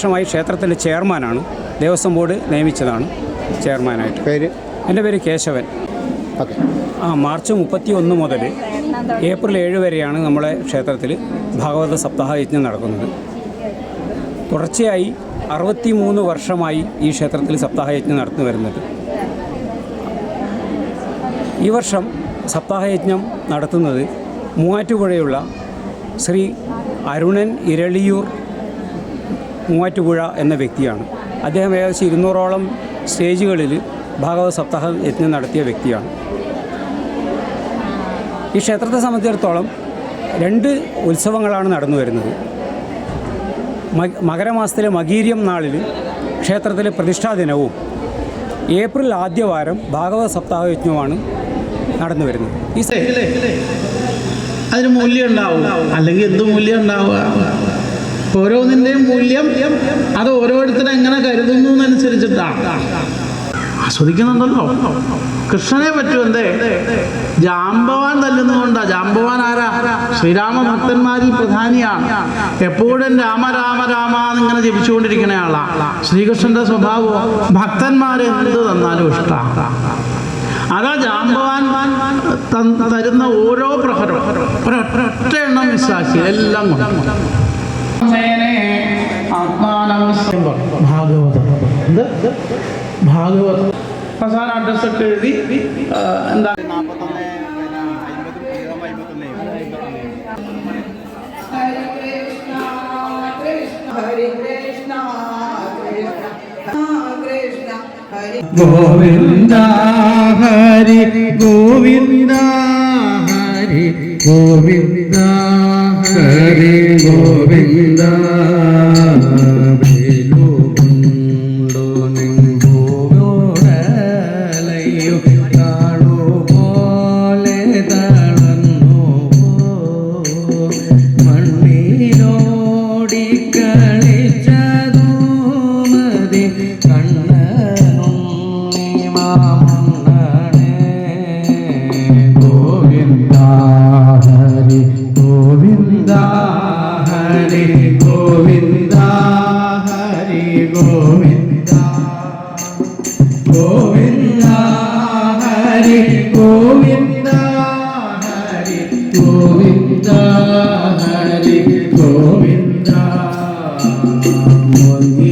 വർഷമായി ക്ഷേത്രത്തിന്റെ ചെയർമാനാണ്. ദേവസ്വം ബോർഡ് നിയമിച്ചതാണ് ചെയർമാനായിട്ട്. പേര്? എന്റെ പേര് കേശവൻ. ഓക്കെ. ആ മാർച്ച് മുപ്പത്തി ഒന്ന് മുതൽ ഏപ്രിൽ ഏഴ് വരെയാണ് നമ്മളെ ക്ഷേത്രത്തിൽ ഭാഗവത സപ്താഹ യജ്ഞം നടക്കുന്നത്. തുടർച്ചയായി അറുപത്തി മൂന്ന് വർഷമായി ഈ ക്ഷേത്രത്തിൽ സപ്താഹ യജ്ഞം നടന്നു വരുന്നത്. ഈ വർഷം സപ്താഹ യജ്ഞം നടത്തുന്നത് മൂവാറ്റുപുഴയുള്ള ശ്രീ അരുണൻ ഇരളിയൂർ മൂവാറ്റുപുഴ എന്ന വ്യക്തിയാണ്. അദ്ദേഹം ഏകദേശം ഇരുന്നൂറോളം സ്റ്റേജുകളിൽ ഭാഗവത സപ്താഹ യജ്ഞം നടത്തിയ വ്യക്തിയാണ്. ഈ ക്ഷേത്രത്തെ സംബന്ധിച്ചിടത്തോളം രണ്ട് ഉത്സവങ്ങളാണ് നടന്നു വരുന്നത്. മകരമാസത്തിലെ മകീര്യം നാളിൽ ക്ഷേത്രത്തിലെ പ്രതിഷ്ഠാ ദിനവും ഏപ്രിൽ ആദ്യവാരം ഭാഗവത സപ്താഹ യജ്ഞവുമാണ് നടന്നു വരുന്നത്. ഈ അതിന് മൂല്യം ഉണ്ടാവും. അല്ലെങ്കിൽ എന്ത് മൂല്യം ഉണ്ടാവുക ഓരോന്നിന്റെയും മൂല്യം അത് ഓരോരുത്തരും എങ്ങനെ കരുതുന്നു എന്നനുസരിച്ചിട്ടാണ് ആസ്വദിക്കുന്നുണ്ടല്ലോ. കൃഷ്ണനെ പറ്റും എന്തേ? ജാമ്പവാൻ തല്ലുന്നുകൊണ്ടാ ജാമ്പവാൻ ആരാ? ശ്രീരാമ ഭക്തന്മാരിൽ പ്രധാനിയാണ്. എപ്പോഴും രാമ രാമ രാമ എന്നിങ്ങനെ ജപിച്ചുകൊണ്ടിരിക്കുന്ന ആളാ. ശ്രീകൃഷ്ണന്റെ സ്വഭാവം ഭക്തന്മാരെ എന്ത് തന്നാലും ഇഷ്ടമാണ് അതാ ജാമ്പവാൻ തരുന്ന ഓരോ പ്രഹരം. ഒരൊറ്റ എണ്ണം മിസ്സാക്കി. എല്ലാം കൊണ്ട്. ഭാഗവതം എന്ത് ഭാഗവതം അവസാന അഡ്രസ് ഒക്കെ എഴുതി ആ, എന്താ നാൽപ്പത്തൊന്ന് 我的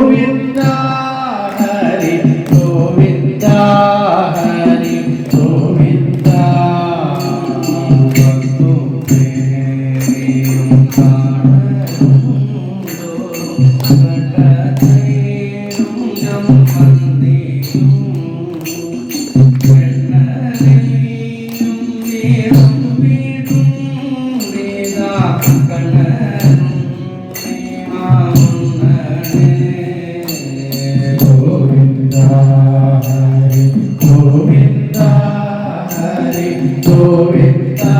Govinda Govinda,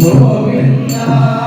Govinda.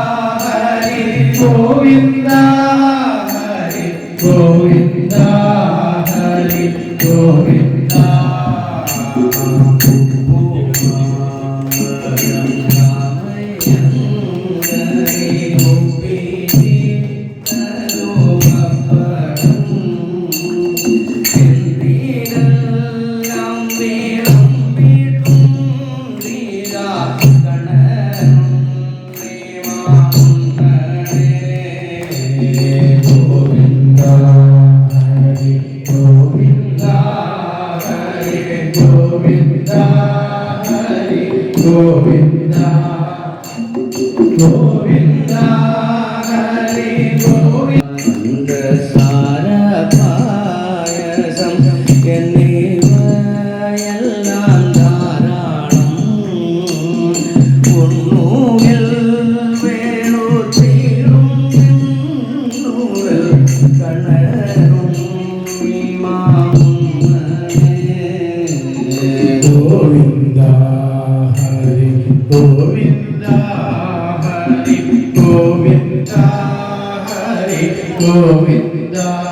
গোবিন্দা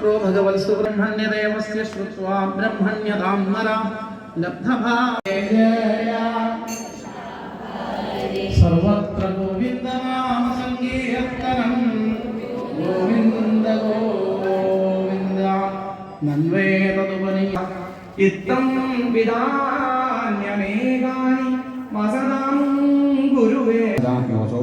शत्रो भगवत्सुब्रह्मण्यदेवस्य श्रुत्वा ब्रह्मण्यदाम्बरा लब्धभा सर्वत्र गोविन्दनामसङ्गीर्तनं गोविन्द गोविन्द नन्वे तदुपरि इत्थं विधान्यमेघानि वसदाम् യോശോ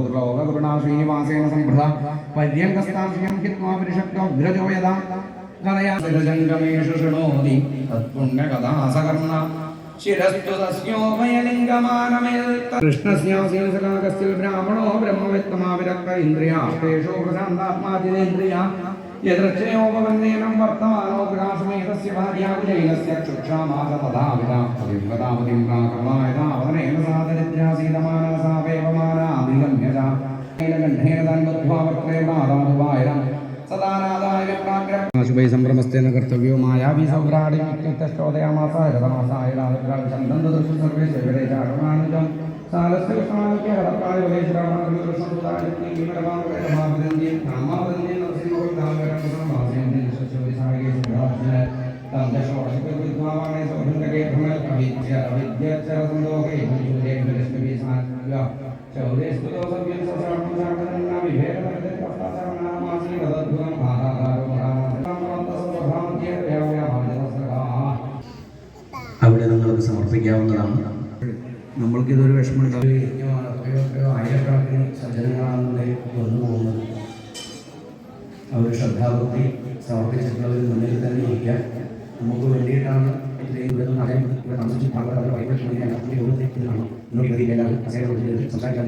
ബ്രാഹ്മണോ ബ്രഹ്മവിത്തമാവിരക്ത ഇന്ദ്രിയാഷ്ടേഷോ പ്രശാന്താത്മാതിരേന്ദ്രിയ. यदृक्षयोपवन्देनं वर्तमानो ग्रासमेतस्य भार्याकुजैलस्य क्षुक्षामासपदाविदापतिं राकर्मायतावदनेन सादरिद्यासीदमाना सा वेवमाना अभिगम्यता गण्ठेन तन्बद्ध्वा वर्त्रे प्रादानुवायनम् शुभै सम्भ्रमस्तेन कर्तव्यो मायावी सौभ्राणिमित्युक्तश्चोदयामासा गतमासाय राजग्राविषन्दन्ददृशु सर्वे शैवरेशागमानुजम् सालस्य विष्णानुके हरप्राय वलेश्वरामानुजसमुदायत्नि किमरमावृतमाभिदन्ये नामावृन्दे नरसिंहोदागरणसमासयन्ति निशस्यविसागे सुधास्य तं दशवर्षके विद्वाने सौभृन्दके भ्रमण अविद्य अविद्यच्च रसन्दोके भूषुरे विलष्टविसात्य चौरेस्तुतो सव्यं ससामं सामनं नाभिभेद പ്രവർത്തിക്കാവുന്നതാണ് നമ്മൾക്ക് ഇതൊരു വിഷമമുണ്ടാകും ആയിരക്കണക്കിന് വന്നു അവർ ശ്രദ്ധാഭക്തി പ്രവർത്തിച്ചിട്ടുള്ളവർ മുന്നിൽ തന്നെ ഇരിക്കാം നമുക്ക് വേണ്ടിയിട്ടാണ് സംസാരിക്കാൻ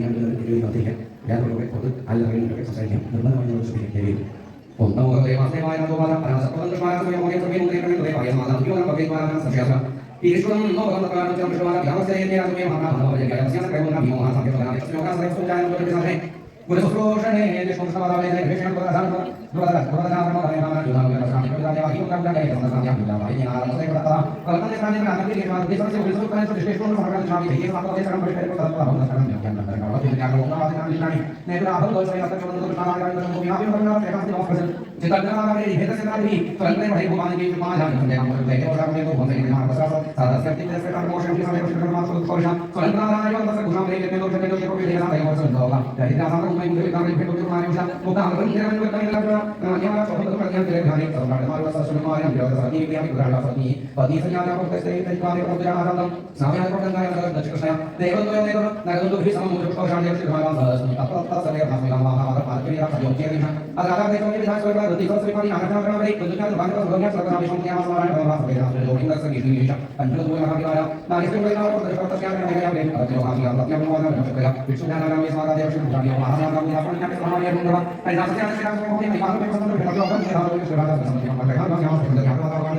विश्वं नो भगवतकानं चरम श्रवाना भ्यामस्य येन राजमे महाना भाव भजय गया अस्य सर्वं का भीमो महासाख्य भगवान इसमें का सर्व सुचाय पर के साथ है गुरु सुश्लोषणे देशं समादावे ने भेषण पर आधार पर दुर्गा दुर्गा नाम का नाम का जुदा हुआ साथ में जाने वाली काम का गया समाज का जुदा हुआ ये नाम से पता कल्पना के सामने आने के बाद देश से विश्व पर विश्लेषण और हमारा नाम है ये आपको के सर्व परिष्कार को सर्व भावना करना है ज्ञान करना है और ये नाम का नाम लिखना है नहीं तो आप बहुत सारे मतलब के मतलब नाम का नाम को यहाँ पे करना है ಚಿತ್ರಜ್ಞರಾಗಲಿ ಭೇದಸಿದಾಗಲಿ ತನ್ನೇ ಮಹಿ ಭೂಮಾನಿಗೆ ಮಾಧಾನ ಸಂದೇಹ ದೇವರಾಮನೇ ಭೂಮನೆ ಮಹಾ ಪ್ರಸಾದ ಸಾದಸ್ಯತಿ ದೇವರ ಮೋಷಂ ಕಿ ಸಮಯ ಪ್ರಸಾದ ಮಾತ್ರ ಉತ್ಕರ್ಷ ಸ್ವಯಂಪ್ರಾಣಾಯ ವದಸ ಗುಣ ಮೇಲೆ ಕೇಂದ್ರ ಕೇಂದ್ರ ಕೇಂದ್ರ ವಿಧಾನ ದೈವ ಸಂದೋಲ ದೈಹಿಕ ಸಾಧನ ಮೈ ಮುಂದೆ ಕಾರಣ ಭೇಟ ಉತ್ತರ ಮಾಯುಷ ಮುಖ ಅರವಿಂದ ನಿರಂತರ ಕೈಲಾಸ ಯವರ ಸಹೋದರ ಪ್ರಜ್ಞಾನ ದೇವ ಧಾನಿ ಸರ್ವಾಡ ಮಾರ್ಗ ಸಸುನ ಮಾಯ ದೇವ ಸತಿ ವ್ಯಾಮಿ ಗ್ರಹಣ ಸತಿ ಪದಿ ಸಂಜ್ಞಾನ ಪ್ರಕೃತಿ ಸಹಿತ ಕಾರ್ಯ ಪ್ರಜ್ಞಾ ಆನಂದಂ ಸಾಮಯ ಪ್ರಕಂದಾಯ ದಕ್ಷ ಕೃಷ್ಣ ದೇವದೋಯ ದೇವ ನಗದು ಭಿ ಸಮಮುಖ ಕೌಶಾಲ್ಯ ಶ್ರೀ ಭಗವಾನ್ ಸದಸ್ಯ ತಪ್ಪ ತಪ್ಪ ಸಮಯ ಭಾಮಿ ನಮಃ वीरां सद्योग्य विधान अगाधा देशों में विधान स्वर्ग रुतिको श्रीपाली आगता ग्राम रे कुंजका भाग का भगवान सर्वनाम विष्णु के आसमान भगवान सवेदा लोकिंग संगीत निवेश अंतर दो महाविवारा नागेश्वर के नाम पर दर्शक तक ज्ञान में गया बेन अति लोहान का प्रत्यम वादा रख गया विष्णु नाम में स्वागत है विष्णु का महाराज का गुणापन के समान है गुणवा ऐसा से आज का समय में भाग में पसंद है भगवान के हाथ में सेवा का समय है भगवान के हाथ में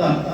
¡Gracias!